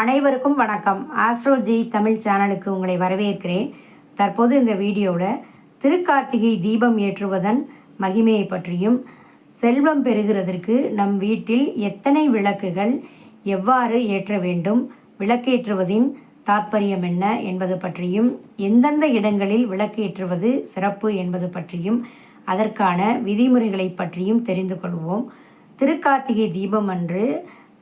அனைவருக்கும் வணக்கம். ஆஸ்ட்ரோஜி தமிழ் சேனலுக்கு உங்களை வரவேற்கிறேன். தற்போது இந்த வீடியோவில் திருக்கார்த்திகை தீபம் ஏற்றுவதன் மகிமையை பற்றியும் செல்வம் பெறுகிறதற்கு நம் வீட்டில் எத்தனை விளக்குகள் எவ்வாறு ஏற்ற வேண்டும் விளக்கேற்றுவதின் தாத்பரியம் என்ன என்பது பற்றியும் எந்தெந்த இடங்களில் விளக்கேற்றுவது சிறப்பு என்பது பற்றியும் அதற்கான விதிமுறைகளை பற்றியும் தெரிந்து கொள்வோம். திருக்கார்த்திகை தீபம் அன்று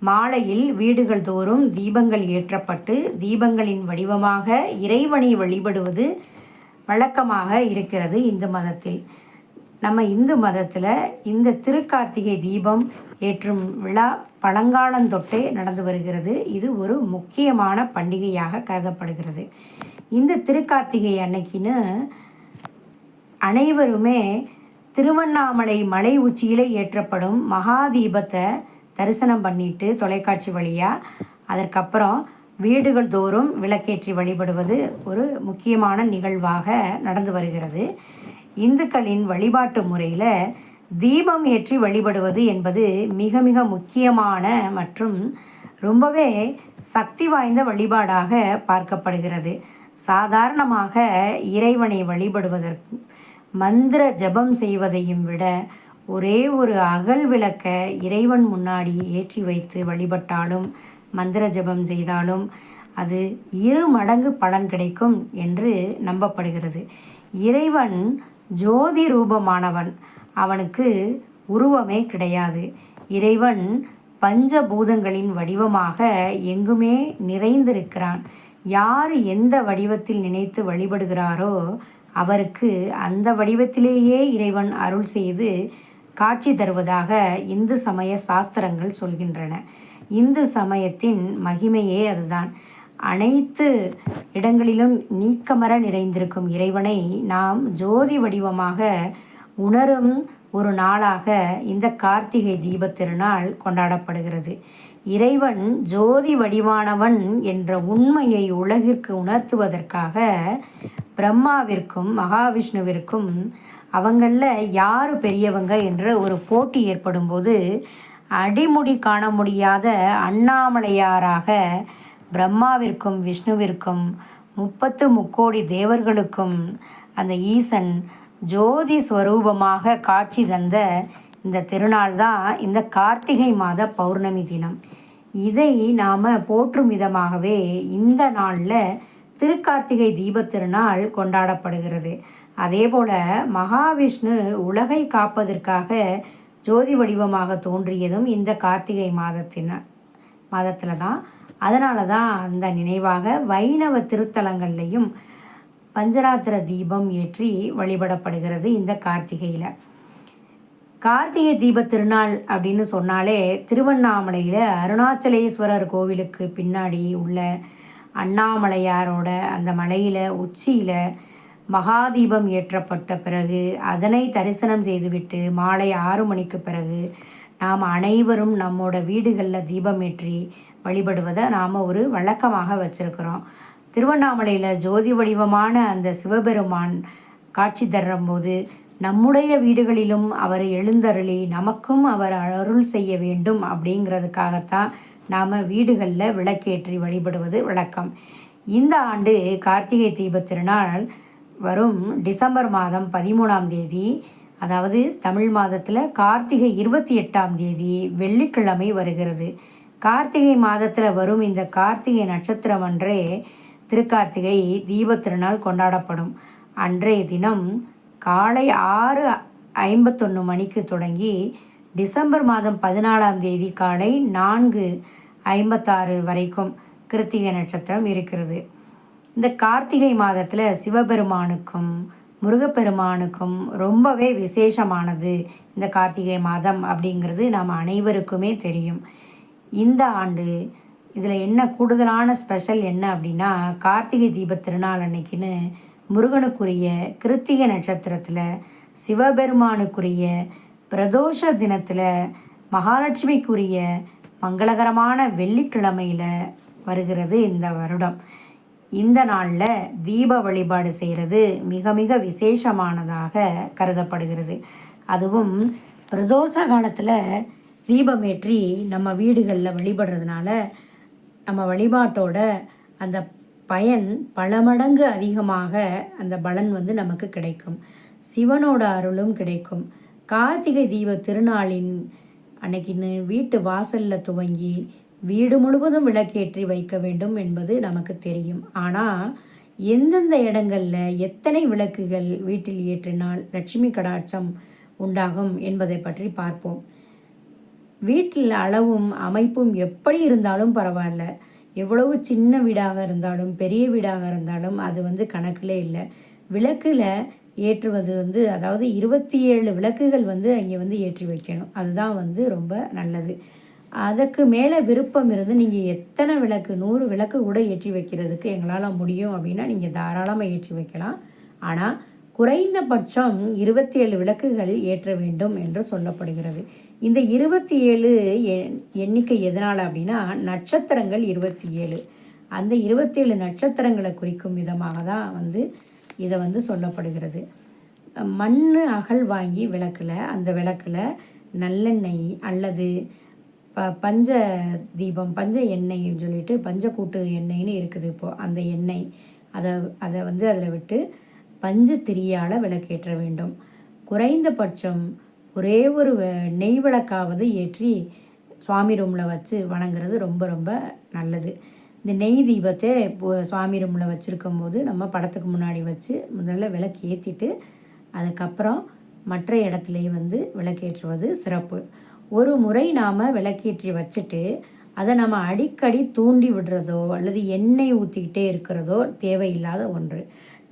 மாலையில் வீடுகள் தோறும் தீபங்கள் ஏற்றப்பட்டு தீபங்களின் வடிவமாக இறைவனை வழிபடுவது வழக்கமாக இருக்கிறது இந்து மதத்தில். நம்ம இந்து மதத்தில் இந்த திருக்கார்த்திகை தீபம் ஏற்றும் விழா பழங்காலந்தொட்டே நடந்து வருகிறது. இது ஒரு முக்கியமான பண்டிகையாக கருதப்படுகிறது. இந்த திருக்கார்த்திகை அன்னைக்குன்னு அனைவருமே திருவண்ணாமலை மலை உச்சியில் ஏற்றப்படும் மகா தீபத்தை தரிசனம் பண்ணிட்டு தொலைக்காட்சி வழியாக அதற்கப்புறம் வீடுகள் தோறும் விளக்கேற்றி வழிபடுவது ஒரு முக்கியமான நிகழ்வாக நடந்து வருகிறது. இந்துக்களின் வழிபாட்டு முறையில் தீபம் ஏற்றி வழிபடுவது என்பது மிக மிக முக்கியமான மற்றும் ரொம்பவே சக்தி வாய்ந்த வழிபாடாக பார்க்கப்படுகிறது. சாதாரணமாக இறைவனை வழிபடுவதற்கு மந்திர ஜபம் செய்வதையும் விட ஒரே ஒரு அகல் விளக்க இறைவன் முன்னாடி ஏற்றி வைத்து வழிபட்டாலும் மந்திர ஜபம் செய்தாலும் அது இரு மடங்கு பலன் கிடைக்கும் என்று நம்பப்படுகிறது. இறைவன் ஜோதி ரூபமானவன். அவனுக்கு உருவமே கிடையாது. இறைவன் பஞ்சபூதங்களின் வடிவமாக எங்குமே நிறைந்திருக்கிறான். யார் எந்த வடிவத்தில் நினைத்து வழிபடுகிறாரோ அவருக்கு அந்த வடிவத்திலேயே இறைவன் அருள் செய்து காட்சி தருவதாக இந்து சமய சாஸ்திரங்கள் சொல்கின்றன. இந்து சமயத்தின் மகிமையே அதுதான். அனைத்து இடங்களிலும் நீக்கமர நிறைந்திருக்கும் இறைவனை நாம் ஜோதி வடிவமாக உணரும் ஒரு நாளாக இந்த கார்த்திகை தீப திருநாள் கொண்டாடப்படுகிறது. இறைவன் ஜோதி வடிவானவன் என்ற உண்மையை உலகிற்கு உணர்த்துவதற்காக பிரம்மாவிற்கும் மகாவிஷ்ணுவிற்கும் அவங்களில் யார் பெரியவங்க என்ற ஒரு போட்டி ஏற்படும்போது அடிமுடி காண முடியாத அண்ணாமலையாராக பிரம்மாவிற்கும் விஷ்ணுவிற்கும் முப்பத்து முக்கோடி தேவர்களுக்கும் அந்த ஈசன் ஜோதி ஸ்வரூபமாக காட்சி தந்த இந்த திருநாள் தான் இந்த கார்த்திகை மாத பௌர்ணமி தினம். இதை நாம் போற்றும் விதமாகவே இந்த நாளில் திருக்கார்த்திகை தீபத் திருநாள் கொண்டாடப்படுகிறது. அதே போல் மகாவிஷ்ணு உலகை காப்பதற்காக ஜோதி வடிவமாக தோன்றியதும் இந்த கார்த்திகை மாதத்தின மாதத்தில் தான் அதனால தான் அந்த நினைவாக வைணவ திருத்தலங்கள்லையும் பஞ்சராத்திர தீபம் ஏற்றி வழிபடப்படுகிறது இந்த கார்த்திகையில். கார்த்திகை தீப திருநாள் அப்படின்னு சொன்னாலே திருவண்ணாமலையில் அருணாச்சலேஸ்வரர் கோவிலுக்கு பின்னாடி உள்ள அண்ணாமலையாரோட அந்த மலையில் உச்சியில் மகாதீபம் ஏற்றப்பட்ட பிறகு அதனை தரிசனம் செய்துவிட்டு மாலை ஆறு மணிக்கு பிறகு நாம் அனைவரும் நம்மோட வீடுகளில் தீபம் ஏற்றி வழிபடுவதை நாம் ஒரு வழக்கமாக வச்சுருக்கிறோம். திருவண்ணாமலையில் ஜோதி வடிவமான அந்த சிவபெருமான் காட்சி தரும்போது நம்முடைய வீடுகளிலும் அவர் எழுந்தருளி நமக்கும் அவர் அருள் செய்ய வேண்டும் அப்படிங்கிறதுக்காகத்தான் நாம் வீடுகளில் விளக்கேற்றி வழிபடுவது வழக்கம். இந்த ஆண்டு கார்த்திகை தீப திருநாள் வரும் டிசம்பர் மாதம் பதிமூணாம் தேதி அதாவது தமிழ் மாதத்தில் கார்த்திகை இருபத்தி எட்டாம் தேதி வெள்ளிக்கிழமை வருகிறது. கார்த்திகை மாதத்தில் வரும் இந்த கார்த்திகை நட்சத்திரம் அன்றே திருக்கார்த்திகை தீப திருநாள் கொண்டாடப்படும். அன்றைய தினம் காலை ஆறு ஐம்பத்தொன்று மணிக்கு தொடங்கி டிசம்பர் மாதம் பதினாலாம் தேதி காலை நான்கு ஐம்பத்தாறு வரைக்கும் கிருத்திகை நட்சத்திரம் இருக்கிறது. இந்த கார்த்திகை மாதத்தில் சிவபெருமானுக்கும் முருகப்பெருமானுக்கும் ரொம்பவே விசேஷமானது இந்த கார்த்திகை மாதம் அப்படிங்கிறது நாம் அனைவருக்குமே தெரியும். இந்த ஆண்டு இதில் என்ன கூடுதலான ஸ்பெஷல் என்ன அப்படின்னா கார்த்திகை தீப திருநாள் அன்னைக்குன்னு முருகனுக்குரிய கிருத்திகை நட்சத்திரத்தில் சிவபெருமானுக்குரிய பிரதோஷ தினத்தில் மகாலட்சுமிக்குரிய மங்களகரமான வெள்ளிக்கிழமையில் வருகிறது இந்த வருடம். இந்த நாளில் தீப வழிபாடு செய்கிறது மிக மிக விசேஷமானதாக கருதப்படுகிறது. அதுவும் பிரதோஷ காலத்தில் தீபமேற்றி நம்ம வீடுகளில் வழிபடுறதுனால நம்ம வழிபாட்டோட அந்த பயன் பல மடங்கு அதிகமாக அந்த பலன் வந்து நமக்கு கிடைக்கும். சிவனோட அருளும் கிடைக்கும். கார்த்திகை தீப திருநாளின் அன்னைக்குன்னு வீட்டு வாசலில் துவங்கி வீடு முழுவதும் விளக்கேற்றி வைக்க வேண்டும் என்பது நமக்கு தெரியும். ஆனால் எந்தெந்த இடங்களில் எத்தனை விளக்குகள் வீட்டில் ஏற்றினால் லட்சுமி கடாட்சம் உண்டாகும் என்பதை பற்றி பார்ப்போம். வீட்டில் அளவும் அமைப்பும் எப்படி இருந்தாலும் பரவாயில்ல. எவ்வளவு சின்ன வீடாக இருந்தாலும் பெரிய வீடாக இருந்தாலும் அது வந்து கணக்கில் இல்லை. விளக்கில் ஏற்றுவது வந்து அதாவது இருபத்தி ஏழு விளக்குகள் வந்து அங்கே வந்து ஏற்றி வைக்கணும். அதுதான் வந்து ரொம்ப நல்லது. அதற்கு மேலே விருப்பம் இருந்து நீங்கள் எத்தனை விளக்கு நூறு விளக்கு கூட ஏற்றி வைக்கிறதுக்கு எங்களால் முடியும் அப்படின்னா நீங்கள் தாராளமாக ஏற்றி வைக்கலாம். ஆனால் குறைந்தபட்சம் இருபத்தி ஏழு விளக்குகள் ஏற்ற வேண்டும் என்று சொல்லப்படுகிறது. இந்த இருபத்தி ஏழு எண்ணிக்கை எதனால் அப்படின்னா நட்சத்திரங்கள் இருபத்தி ஏழு அந்த இருபத்தேழு நட்சத்திரங்களை குறிக்கும் விதமாக தான் வந்து இதை வந்து சொல்லப்படுகிறது. மண் அகல் வாங்கி விளக்கில் அந்த விளக்கில் நல்லெண்ணெய் அல்லது ப பஞ்ச தீபம் பஞ்ச எண்ணெய்ன்னு சொல்லிட்டு பஞ்சக்கூட்டு எண்ணெய்னு இருக்குது இப்போது அந்த எண்ணெய். அதை அதை வந்து அதில் விட்டு பஞ்சு திரியால் விளக்கேற்ற வேண்டும். குறைந்தபட்சம் ஒரே ஒரு நெய் விளக்காவது ஏற்றி சுவாமி ரூமில் வச்சு வணங்குறது ரொம்ப ரொம்ப நல்லது. இந்த நெய் தீபத்தை சுவாமி ரூமில் வச்சுருக்கும் போது நம்ம படத்துக்கு முன்னாடி வச்சு முதல்ல விளக்கு ஏற்றிட்டு அதுக்கப்புறம் மற்ற இடத்துலையும் வந்து விளக்கேற்றுவது சிறப்பு. ஒரு முறை நாம் விளக்கேற்றி வச்சுட்டு அதை நம்ம அடிக்கடி தூண்டி விடுறதோ அல்லது எண்ணெய் ஊற்றிக்கிட்டே இருக்கிறதோ தேவையில்லாத ஒன்று.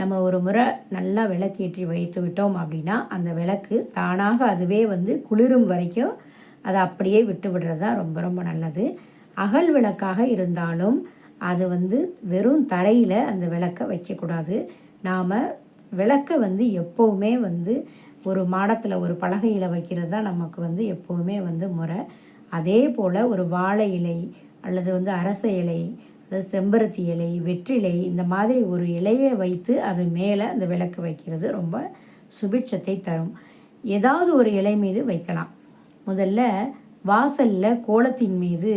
நம்ம ஒரு முறை நல்லா விளக்கேற்றி வைத்து விட்டோம் அப்படின்னா அந்த விளக்கு தானாக அதுவே வந்து குளிரும் வரைக்கும் அதை அப்படியே விட்டு விடுறது தான் ரொம்ப ரொம்ப நல்லது. அகல் விளக்காக இருந்தாலும் அது வந்து வெறும் தரையில் அந்த விளக்கை வைக்கக்கூடாது. நாம் விளக்கை வந்து எப்போவுமே வந்து ஒரு மாடத்தில் ஒரு பலகையில் வைக்கிறது தான் நமக்கு வந்து எப்போவுமே வந்து முறை. அதே போல் ஒரு வாழை இலை அல்லது வந்து அரச இலை அல்லது செம்பருத்தி இலை வெற்றிலை இந்த மாதிரி ஒரு இலையை வைத்து அது மேலே அந்த விளக்கு வைக்கிறது ரொம்ப சுபிட்சத்தை தரும். ஏதாவது ஒரு இலை மீது வைக்கலாம். முதல்ல வாசலில் கோலத்தின் மீது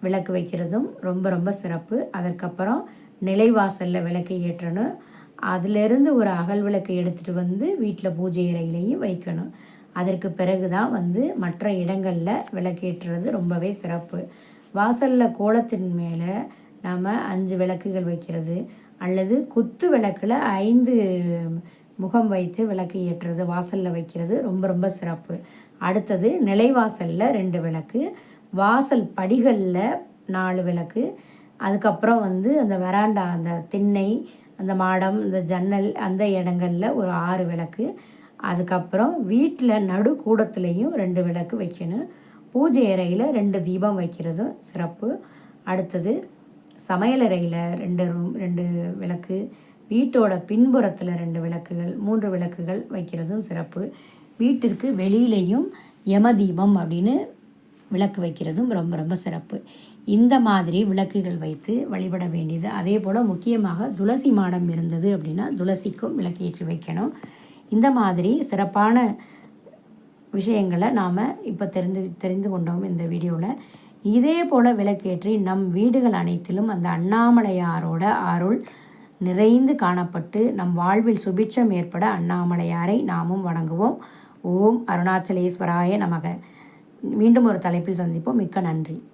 விளக்கு வைக்கிறதும் ரொம்ப ரொம்ப சிறப்பு. அதற்கப்புறம் நிலைவாசலில் விளக்கை ஏற்றணும். அதிலிருந்து ஒரு அகல் விளக்கு எடுத்துகிட்டு வந்து வீட்டில் பூஜை அறையிலையும் வைக்கணும். அதற்கு பிறகு தான் வந்து மற்ற இடங்களில் விளக்கேற்றுறது ரொம்பவே சிறப்பு. வாசலில் கோலத்தின் மேலே நாம் அஞ்சு விளக்குகள் வைக்கிறது. அல்லது குத்து விளக்கில் ஐந்து முகம் வைத்து விளக்கு ஏற்றுறது வாசலில் வைக்கிறது ரொம்ப ரொம்ப சிறப்பு. அடுத்தது நிலைவாசலில் ரெண்டு விளக்கு. வாசல் படிகளில் நாலு விளக்கு. அதுக்கப்புறம் வந்து அந்த வராண்டா அந்த திண்ணை அந்த மாடம் இந்த ஜன்னல் அந்த இடங்களில் ஒரு ஆறு விளக்கு. அதுக்கப்புறம் வீட்டில் நடு கூடத்துலேயும் ரெண்டு விளக்கு வைக்கணும். பூஜை அறையில் ரெண்டு தீபம் வைக்கிறதும் சிறப்பு. அடுத்தது சமையலறையில் ரெண்டு ரூம் ரெண்டு விளக்கு. வீட்டோட பின்புறத்தில் ரெண்டு விளக்குகள் மூன்று விளக்குகள் வைக்கிறதும் சிறப்பு. வீட்டிற்கு வெளியிலையும் யம தீபம் அப்படின்னு விளக்கு வைக்கிறதும் ரொம்ப ரொம்ப சிறப்பு. இந்த மாதிரி விளக்குகள் வைத்து வழிபட வேண்டியது. அதே போல் முக்கியமாக துளசி மாடம் இருந்தது அப்படின்னா துளசிக்கும் விளக்கேற்றி வைக்கணும். இந்த மாதிரி சிறப்பான விஷயங்களை நாம் இப்போ தெரிந்து தெரிந்து கொண்டோம் இந்த வீடியோவில் இதே போல் விளக்கேற்றி நம் வீடுகள் அனைத்திலும் அந்த அண்ணாமலையாரோட அருள் நிறைந்து காணப்பட்டு நம் வாழ்வில் சுபிட்சம் ஏற்பட அண்ணாமலையாரை நாமும் வணங்குவோம். ஓம் அருணாச்சலேஸ்வராய நமக. மீண்டும் ஒரு தலைப்பில் சந்திப்போம். மிக்க நன்றி.